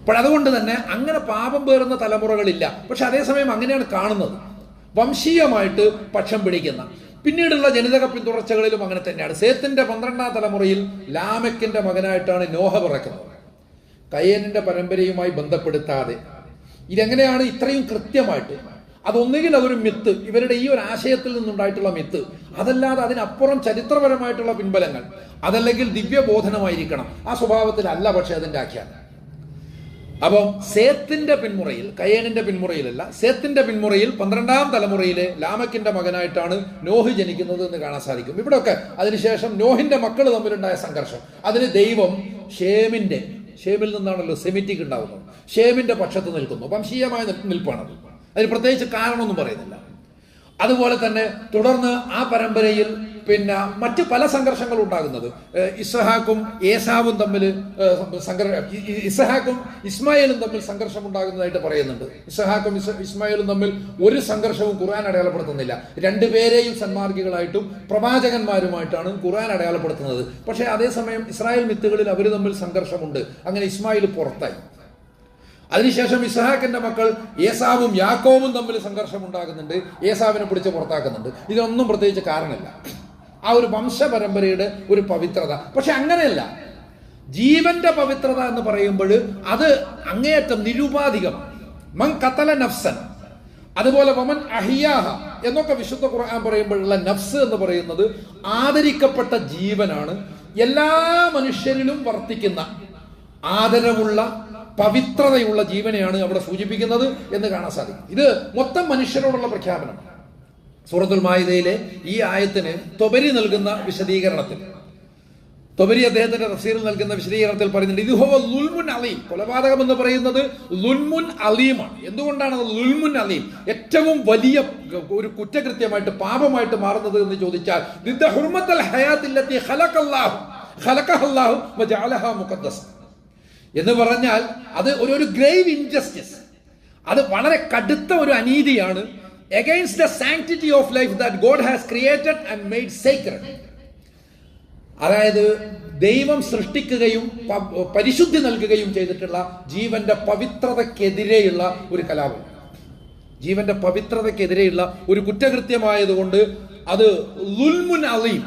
അപ്പോൾ അതുകൊണ്ട് തന്നെ അങ്ങനെ പാപം പേറുന്ന തലമുറകളില്ല. പക്ഷെ അതേസമയം അങ്ങനെയാണ് കാണുന്നത്. വംശീയമായിട്ട് പക്ഷം പിടിക്കുന്ന. പിന്നീടുള്ള ജനിതക പിന്തുടർച്ചകളിലും അങ്ങനെ തന്നെയാണ്. സേത്തിന്റെ പന്ത്രണ്ടാം തലമുറയിൽ ലാമക്കിന്റെ മകനായിട്ടാണ് നോഹ പിറക്കുന്നത്. കയ്യനിന്റെ പരമ്പരയുമായി ബന്ധപ്പെടുത്താതെ ഇതെങ്ങനെയാണ് ഇത്രയും കൃത്യമായിട്ട്? അതൊന്നുകിൽ അതൊരു മിത്ത് ഇവരുടെ ഈ ഒരു ആശയത്തിൽ നിന്നുണ്ടായിട്ടുള്ള മിത്ത് അതല്ലാതെ അതിനപ്പുറം ചരിത്രപരമായിട്ടുള്ള പിൻബലങ്ങൾ അതല്ലെങ്കിൽ ദിവ്യബോധനമായിരിക്കണം. ആ സ്വഭാവത്തിലല്ല പക്ഷെ അതിന്റെ ആഖ്യാനം. അപ്പം സേത്തിന്റെ പിന്മുറയിൽ കയേനിന്റെ പിന്മുറയിലല്ല സേത്തിന്റെ പിന്മുറയിൽ പന്ത്രണ്ടാം തലമുറയിലെ ലാമക്കിന്റെ മകനായിട്ടാണ് നോഹ് ജനിക്കുന്നത് എന്ന് കാണാൻ സാധിക്കും. ഇവിടെയൊക്കെ അതിനുശേഷം നോഹിന്റെ മക്കൾ തമ്മിലുണ്ടായ സംഘർഷം. അതിന് ദൈവം ഷേമിന്റെ ഷേമിൽ നിന്നാണല്ലോ സെമിറ്റിക് ഉണ്ടാകുന്നത് ഷേമിന്റെ പക്ഷത്ത് നിൽക്കുന്നു. വംശീയമായ നിൽപ്പാണ് നിൽപ്പാണത് അതിന് പ്രത്യേകിച്ച് കാരണമൊന്നും പറയുന്നില്ല. അതുപോലെ തന്നെ തുടർന്ന് ആ പരമ്പരയിൽ പിന്നെ മറ്റ് പല സംഘർഷങ്ങളും ഉണ്ടാകുന്നത്. ഇസഹാക്കും ഏസാവും തമ്മിൽ ഇ- ഇസ്ഹാക്കും ഇസ്മായിലും തമ്മിൽ സംഘർഷം ഉണ്ടാകുന്നതായിട്ട് പറയുന്നുണ്ട്. ഇസ്ഹാക്കും ഇസ് ഇസ്മായിലും തമ്മിൽ ഒരു സംഘർഷവും ഖുർആൻ അടയാളപ്പെടുത്തുന്നില്ല. രണ്ടുപേരെയും സന്മാർഗികളായിട്ടും പ്രവാചകന്മാരുമായിട്ടാണ് ഖുർആൻ അടയാളപ്പെടുത്തുന്നത്. പക്ഷേ അതേസമയം ഇസ്രായേൽ മിത്തുകളിൽ അവർ തമ്മിൽ സംഘർഷമുണ്ട്. അങ്ങനെ ഇസ്മായിൽ പുറത്തായി. അതിനുശേഷം ഇസ്ഹാക്കിന്റെ മക്കൾ ഏസാവും യാക്കോവും തമ്മിൽ സംഘർഷം ഉണ്ടാകുന്നുണ്ട്. ഏസാവിനെ പിടിച്ച് പുറത്താക്കുന്നുണ്ട്. ഇതിനൊന്നും പ്രത്യേകിച്ച് കാരണമില്ല. ആ ഒരു വംശപരമ്പരയുടെ ഒരു പവിത്രത. പക്ഷെ അങ്ങനെയല്ല. ജീവന്റെ പവിത്രത എന്ന് പറയുമ്പോൾ അത് അങ്ങേയറ്റം നിരുപാധികമാണ് മൻ കത്തല നഫ്സൻ. അതുപോലെ വമൻ അഹിയാഹ എന്നൊക്കെ വിശുദ്ധ ഖുർആൻ പറയുമ്പോഴുള്ള നഫ്സ് എന്ന് പറയുന്നത് ആദരിക്കപ്പെട്ട ജീവനാണ്. എല്ലാ മനുഷ്യരിലും വർത്തിക്കുന്ന ആദരവുള്ള പവിത്രതയുള്ള ജീവനെയാണ് അവിടെ സൂചിപ്പിക്കുന്നത് എന്ന് കാണാൻ സാധിക്കും. ഇത് മൊത്തം മനുഷ്യരോടുള്ള പ്രഖ്യാപനമാണ് സൂറത്തുൽ മായിദയിലെ ഈ ആയത്തിന് തൊബരി നൽകുന്ന വിശദീകരണത്തിൽ. തൊബരി അദ്ദേഹത്തിന്റെ തഫ്സീറിൽ നൽകുന്ന വിശദീകരണത്തിൽ പറയുന്നുണ്ട് ഇതുഹോ ലുൽമുൻ അലീം. കൊലപാതകം എന്ന് പറയുന്നത് ലുൽമുൻ അലീമാണ്. എന്തുകൊണ്ടാണ് ലുൽമുൻ അലീം? ഏറ്റവും വലിയ ഒരു കുറ്റകൃത്യമായിട്ട് പാപമായിട്ട് മാറുന്നത് എന്ന് ചോദിച്ചാൽ എന്ന് പറഞ്ഞാൽ അത് ഒരു ഒരു ഗ്രേവ് ഇൻജസ്റ്റിസ്. അത് വളരെ കടുത്ത ഒരു അനീതിയാണ് against the sanctity of life that God has created and made sacred അതായത് ദൈവം സൃഷ്ടിക്കുകയും പരിശുദ്ധി നൽകുകയും ചെയ്തിട്ടുള്ള ജീവന്റെ പവിത്രതയ്ക്കെതിരെയുള്ള ഒരു കലാപം. ജീവന്റെ പവിത്രതയ്ക്കെതിരെയുള്ള ഒരു കുറ്റകൃത്യമായതുകൊണ്ട് അത് ലുൽമുൻ അലീം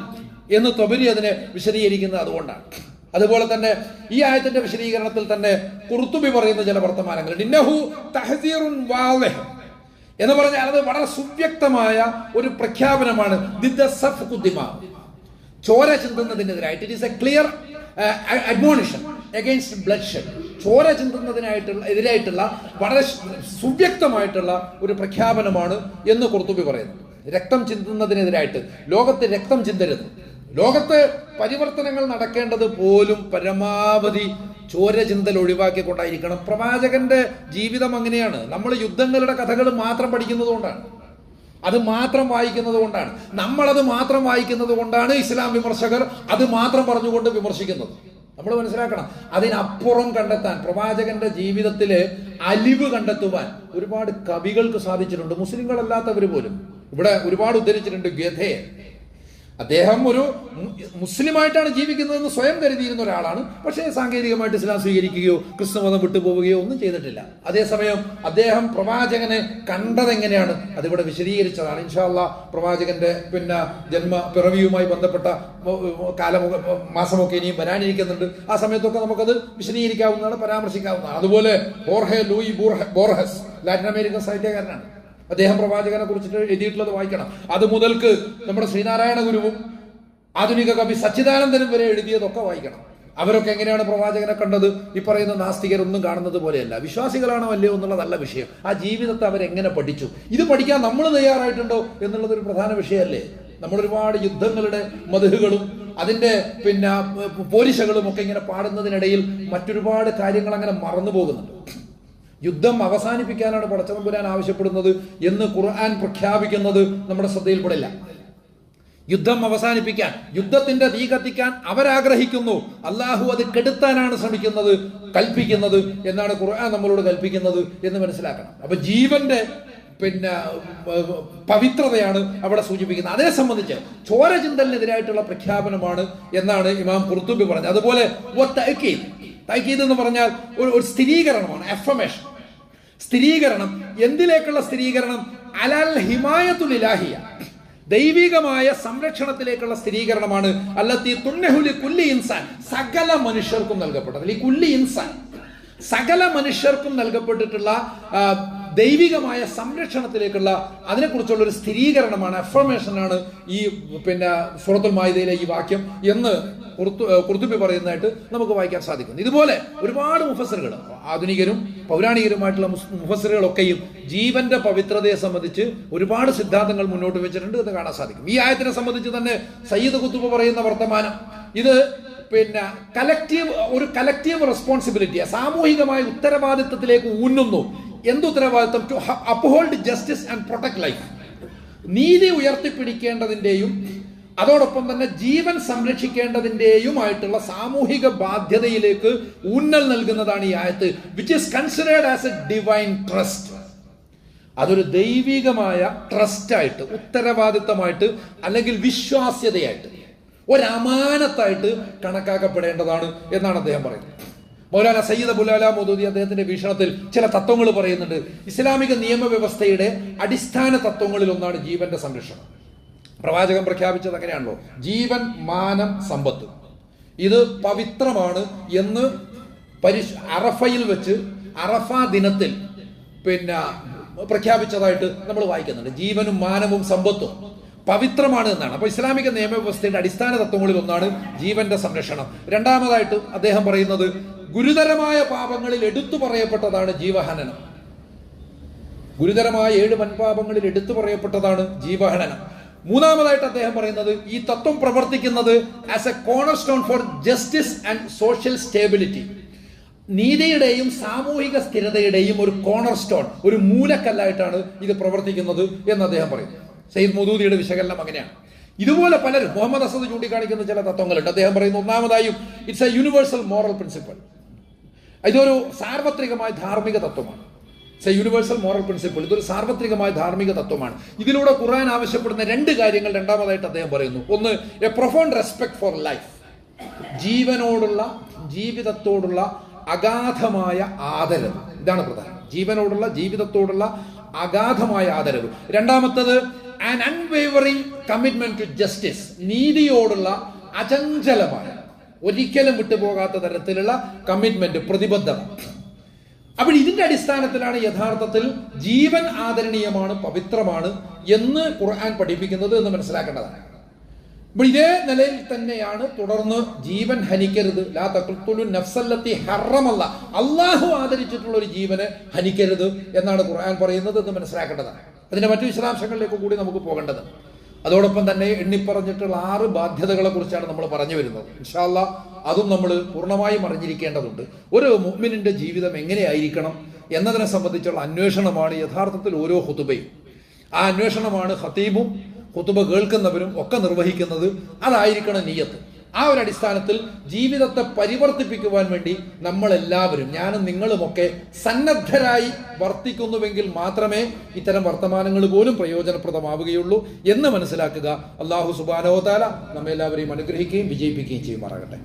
എന്ന് തൊബരി അതിനെ വിശദീകരിക്കുന്നത് അതുകൊണ്ടാണ്. അതുപോലെ തന്നെ ഈ ആയത്തിന്റെ വിശദീകരണത്തിൽ തന്നെ കുർത്തുബി പറയുന്ന ചില വർത്തമാനങ്ങളുണ്ട്. എന്ന് പറഞ്ഞാൽ അത് വളരെ സുവ്യക്തമായ ഒരു പ്രഖ്യാപനമാണ്. ചോര ചിന്തുന്നതിനെതിരായിട്ട്. It is a clear admonition against blood shed ചോര ചിന്തുന്നതിനായിട്ടുള്ള എതിരായിട്ടുള്ള വളരെ സുവ്യക്തമായിട്ടുള്ള ഒരു പ്രഖ്യാപനമാണ് എന്ന് കുർത്തുബി പറയുന്നത് രക്തം ചിന്തുന്നതിനെതിരായിട്ട്. ലോകത്ത് രക്തം ചിന്തരുത്. ലോകത്ത് പരിവർത്തനങ്ങൾ നടക്കേണ്ടത് പോലും പരമാവധി ചോര ചിന്തൽ ഒഴിവാക്കിക്കൊണ്ടായിരിക്കണം. പ്രവാചകന്റെ ജീവിതം അങ്ങനെയാണ്. നമ്മൾ യുദ്ധങ്ങളുടെ കഥകൾ മാത്രം പഠിക്കുന്നത് കൊണ്ടാണ് അത് മാത്രം വായിക്കുന്നത് കൊണ്ടാണ് നമ്മളത് മാത്രം വായിക്കുന്നത് കൊണ്ടാണ് ഇസ്ലാം വിമർശകർ അത് മാത്രം പറഞ്ഞുകൊണ്ട് വിമർശിക്കുന്നത്. നമ്മൾ മനസ്സിലാക്കണം അതിനപ്പുറം കണ്ടെത്താൻ പ്രവാചകന്റെ ജീവിതത്തിലെ അലിവ് കണ്ടെത്തുവാൻ ഒരുപാട് കവികൾക്ക് സാധിച്ചിട്ടുണ്ട്. മുസ്ലിങ്ങളല്ലാത്തവർ പോലും. ഇവിടെ ഒരുപാട് ഉദ്ധരിച്ചിട്ടുണ്ട് ഗഥയെ. അദ്ദേഹം ഒരു മുസ്ലിമായിട്ടാണ് ജീവിക്കുന്നതെന്ന് സ്വയം കരുതിയിരുന്ന ഒരാളാണ്. പക്ഷേ സാങ്കേതികമായിട്ട് ഇസ്ലാം സ്വീകരിക്കുകയോ ക്രിസ്തുമതം വിട്ടുപോവുകയോ ഒന്നും ചെയ്തിട്ടില്ല. അതേസമയം അദ്ദേഹം പ്രവാചകനെ കണ്ടതെങ്ങനെയാണ് അതിവിടെ വിശദീകരിച്ചതാണ്. ഇൻഷാല്ല പ്രവാചകന്റെ പിന്നെ ജന്മ പിറവിയുമായി ബന്ധപ്പെട്ട കാലമൊക്കെ മാസമൊക്കെ ഇനിയും വരാനിരിക്കുന്നുണ്ട്. ആ സമയത്തൊക്കെ നമുക്കത് വിശദീകരിക്കാവുന്നതാണ് പരാമർശിക്കാവുന്നതാണ്. അതുപോലെ Borges Luis Borges Borges Latin American സാഹിത്യകാരനാണ്. അദ്ദേഹം പ്രവാചകനെ കുറിച്ചിട്ട് എഴുതിയിട്ടുള്ളത് വായിക്കണം. അത് മുതൽക്ക് നമ്മുടെ ശ്രീനാരായണ ഗുരുവും ആധുനിക കവി സച്ചിദാനന്ദനും വരെ എഴുതിയതൊക്കെ വായിക്കണം. അവരൊക്കെ എങ്ങനെയാണ് പ്രവാചകനെ കണ്ടത്? ഈ പറയുന്ന നാസ്തികരൊന്നും കാണുന്നത് പോലെയല്ല. വിശ്വാസികളാണോ അല്ലയോ എന്നുള്ളതല്ല വിഷയം. ആ ജീവിതത്തെ അവരെങ്ങനെ പഠിച്ചു? ഇത് പഠിക്കാൻ നമ്മൾ തയ്യാറായിട്ടുണ്ടോ എന്നുള്ളത് ഒരു പ്രധാന വിഷയമല്ലേ? നമ്മൾ ഒരുപാട് യുദ്ധങ്ങളുടെ മധുഹുകളും അതിന്റെ പിന്നെ പോലീസുകളും ഒക്കെ ഇങ്ങനെ പാടുന്നതിനിടയിൽ മറ്റൊരുപാട് കാര്യങ്ങൾ അങ്ങനെ മറന്നു പോകുന്നുണ്ട്. യുദ്ധം അവസാനിപ്പിക്കാനാണ് പടച്ചതമ്പുരാൻ ആവശ്യപ്പെടുന്നത് എന്ന് ഖുർആൻ പ്രഖ്യാപിക്കുന്നത് നമ്മുടെ ശ്രദ്ധയിൽപ്പെടില്ല. യുദ്ധം അവസാനിപ്പിക്കാൻ യുദ്ധത്തിന്റെ തീ കത്തിക്കാൻ അവരാഗ്രഹിക്കുന്നു. അള്ളാഹു അത് കെടുത്താനാണ് ശ്രമിക്കുന്നത് കൽപ്പിക്കുന്നത് എന്നാണ് ഖുർആൻ നമ്മളോട് കൽപ്പിക്കുന്നത് എന്ന് മനസ്സിലാക്കണം. അപ്പൊ ജീവന്റെ പിന്നെ പവിത്രതയാണ് അവിടെ സൂചിപ്പിക്കുന്നത്. അതേ സംബന്ധിച്ച് ചോരചിന്തലിനെതിരായിട്ടുള്ള പ്രഖ്യാപനമാണ് എന്നാണ് ഇമാം കുർത്തുബി പറഞ്ഞത്. അതുപോലെ തൈക്കീദ് എന്ന് പറഞ്ഞാൽ ഒരു സ്ഥിരീകരണമാണ് എഫമേഷൻ സ്ഥിരീകരണം. എന്തിലേക്കുള്ള സ്ഥിരീകരണം? അലൽ ഹിമായത്തുൽ ഇലാഹിയ. ദൈവികമായ സംരക്ഷണത്തിലേക്കുള്ള സ്ഥിരീകരണമാണ് അല്ലത്തി തുന്നഹുലി കുല്ലി ഇൻസാൻ. സകല മനുഷ്യർക്കും നൽകപ്പെട്ടത്. ഈ കുല്ലി ഇൻസാൻ. സകല മനുഷ്യർക്കും നൽകപ്പെട്ടിട്ടുള്ള ദൈവികമായ സംരക്ഷണത്തിലേക്കുള്ള അതിനെക്കുറിച്ചുള്ള ഒരു സ്ഥിരീകരണമാണ് അഫർമേഷനാണ് ഈ പിന്നെ സൂറത്തുൽ മായിദയിലെ ഈ വാക്യം എന്ന് കുർത്തുബി പറയുന്നതായിട്ട് നമുക്ക് വായിക്കാൻ സാധിക്കുന്നു. ഇതുപോലെ ഒരുപാട് മുഫസറുകൾ ആധുനികരും പൗരാണികരുമായിട്ടുള്ള മുഫസറുകളൊക്കെയും ജീവന്റെ പവിത്രതയെ സംബന്ധിച്ച് ഒരുപാട് സിദ്ധാന്തങ്ങൾ മുന്നോട്ട് വെച്ചിട്ടുണ്ട് എന്ന് കാണാൻ സാധിക്കും. ഈ ആയത്തിനെ സംബന്ധിച്ച് തന്നെ സയ്യിദ് കുത്തുബ് പറയുന്ന വർത്തമാനം ഇത് പിന്നെ കലക്റ്റീവ് ഒരു കലക്റ്റീവ് റെസ്പോൺസിബിലിറ്റി സാമൂഹികമായ ഉത്തരവാദിത്തത്തിലേക്ക് ഊന്നുന്നു. എന്ത് ഉത്തരവാദിത്തം to uphold justice and protect life. നീതി ഉയർത്തിപ്പിടിക്കേണ്ടതിന്റെയും അതോടൊപ്പം തന്നെ ജീവൻ സംരക്ഷിക്കേണ്ടതിന്റെയും ആയിട്ടുള്ള സാമൂഹിക ബാധ്യതയിലേക്ക് ഊന്നൽ നൽകുന്നതാണ് ഈ ആയത്ത് which is considered as a divine trust അതൊരു ദൈവികമായ ട്രസ്റ്റായിട്ട് ഉത്തരവാദിത്തമായിട്ട് അല്ലെങ്കിൽ വിശ്വാസ്യതയായിട്ട് ഒരമാനത്തായിട്ട് കണക്കാക്കപ്പെടേണ്ടതാണ് എന്നാണ് അദ്ദേഹം പറയുന്നത്. മൗലാന സയ്യിദ് അബുലാല മോദൂദി അദ്ദേഹത്തിന്റെ വീക്ഷണത്തിൽ ചില തത്വങ്ങൾ പറയുന്നുണ്ട്. ഇസ്ലാമിക നിയമവ്യവസ്ഥയുടെ അടിസ്ഥാന തത്വങ്ങളിൽ ഒന്നാണ് ജീവന്റെ സംരക്ഷണം. പ്രവാചകൻ പ്രഖ്യാപിച്ചത് അങ്ങനെയാണല്ലോ. ജീവൻ മാനം സമ്പത്ത്. ഇത് പവിത്രമാണ് എന്ന് പരിശ് അറഫയിൽ വെച്ച് അറഫ ദിനത്തിൽ പിന്നെ പ്രഖ്യാപിച്ചതായിട്ട് നമ്മൾ വായിക്കുന്നുണ്ട്. ജീവനും മാനവും സമ്പത്തും പവിത്രമാണ് എന്നാണ്. അപ്പൊ ഇസ്ലാമിക നിയമവ്യവസ്ഥയുടെ അടിസ്ഥാന തത്വങ്ങളിൽ ഒന്നാണ് ജീവന്റെ സംരക്ഷണം. രണ്ടാമതായിട്ട് അദ്ദേഹം പറയുന്നത് ഗുരുതരമായ പാപങ്ങളിൽ എടുത്തു പറയപ്പെട്ടതാണ് ജീവഹനനം. ഗുരുതരമായ ഏഴ് വൻപാപങ്ങളിൽ എടുത്തു പറയപ്പെട്ടതാണ് ജീവഹനനം. മൂന്നാമതായിട്ട് അദ്ദേഹം പറയുന്നത് ഈ തത്വം പ്രവർത്തിക്കുന്നത് as a cornerstone for justice and social stability നീതിയുടെയും സാമൂഹിക സ്ഥിരതയുടെയും ഒരു കോണർ സ്റ്റോൺ ഒരു മൂലക്കല്ലായിട്ടാണ് ഇത് പ്രവർത്തിക്കുന്നത് എന്ന് അദ്ദേഹം പറയുന്നു. സയ്യിദ് മുദൂദിയുടെ വിശകലനം അങ്ങനെയാണ്. ഇതുപോലെ പലരും മുഹമ്മദ് അസദ് ചൂണ്ടിക്കാണിക്കുന്ന ചില തത്വങ്ങളുണ്ട്. അദ്ദേഹം പറയുന്നു ഒന്നാമതായും it's a universal moral principle ഇതൊരു സാർവത്രികമായ ധാർമ്മിക തത്വമാണ്. എ യൂണിവേഴ്സൽ മോറൽ പ്രിൻസിപ്പിൾ ഇതൊരു സാർവത്രികമായ ധാർമ്മിക തത്വമാണ്. ഇതിലൂടെ ഖുർആൻ ആവശ്യപ്പെടുന്ന രണ്ട് കാര്യങ്ങൾ രണ്ടാമതായിട്ട് അദ്ദേഹം പറയുന്നു. ഒന്ന് a profound respect for life ജീവനോടുള്ള ജീവിതത്തോടുള്ള അഗാധമായ ആദരവ്. ഇതാണ് പ്രധാനം. ജീവനോടുള്ള ജീവിതത്തോടുള്ള അഗാധമായ ആദരവ്. രണ്ടാമത്തത് an unwavering commitment to justice നീതിയോടുള്ള അചഞ്ചലമായ ഒരിക്കലും വിട്ടുപോകാത്ത തരത്തിലുള്ള കമ്മിറ്റ്മെന്റ് പ്രതിബദ്ധത അപ്പോൾ ഇതിന്റെ അടിസ്ഥാനത്തിലാണ് യഥാർത്ഥത്തിൽ ജീവൻ ആദരണീയമാണ് പവിത്രമാണ് എന്ന് ഖുർആൻ പഠിപ്പിക്കുന്നത് എന്ന് മനസ്സിലാക്കേണ്ടതാണ്. അപ്പോൾ ഇതേ നിലയിൽ തന്നെയാണ് തുടർന്ന് ജീവൻ ഹനിക്കരുത്. ലാ തക്കുൽത്തുലു നഫ്സല്ലത്തി ഹറമല്ല. അള്ളാഹു ആദരിച്ചിട്ടുള്ള ഒരു ജീവനെ ഹനിക്കരുത് എന്നാണ് ഖുർആൻ പറയുന്നത് എന്ന് മനസ്സിലാക്കേണ്ടതാണ്. അതിന്റെ മറ്റു വിശദാംശങ്ങളിലേക്ക് കൂടി നമുക്ക് പോകേണ്ടത് അതോടൊപ്പം തന്നെ എണ്ണിപ്പറഞ്ഞിട്ടുള്ള ആറ് ബാധ്യതകളെ കുറിച്ചാണ് നമ്മൾ പറഞ്ഞു വരുന്നത്. ഇൻഷാല്ല അതും നമ്മൾ പൂർണമായും അറിഞ്ഞിരിക്കേണ്ടതുണ്ട് ഒരു മുഅ്മിനിന്റെ ജീവിതം എങ്ങനെയായിരിക്കണം എന്നതിനെ സംബന്ധിച്ചുള്ള അന്വേഷണമാണ് യഥാർത്ഥത്തിൽ ഓരോ ഹുതുബയും ആ അന്വേഷണമാണ് ഹത്തീബും ഹുതുബ കേൾക്കുന്നവരും ഒക്കെ നിർവഹിക്കുന്നത്. അതായിരിക്കണം നീയത്ത്. ആ ഒരു അടിസ്ഥാനത്തിൽ ജീവിതത്തെ പരിവർത്തിപ്പിക്കുവാൻ വേണ്ടി നമ്മളെല്ലാവരും ഞാനും നിങ്ങളുമൊക്കെ സന്നദ്ധരായി വർത്തിക്കുന്നുവെങ്കിൽ മാത്രമേ ഇത്തരം വർത്തമാനങ്ങൾ പോലും പ്രയോജനപ്രദമാവുകയുള്ളൂ എന്ന് മനസ്സിലാക്കുക. അള്ളാഹു സുബാനോതാല നമ്മെല്ലാവരെയും അനുഗ്രഹിക്കുകയും വിജയിപ്പിക്കുകയും ചെയ്യുമാറാകട്ടെ.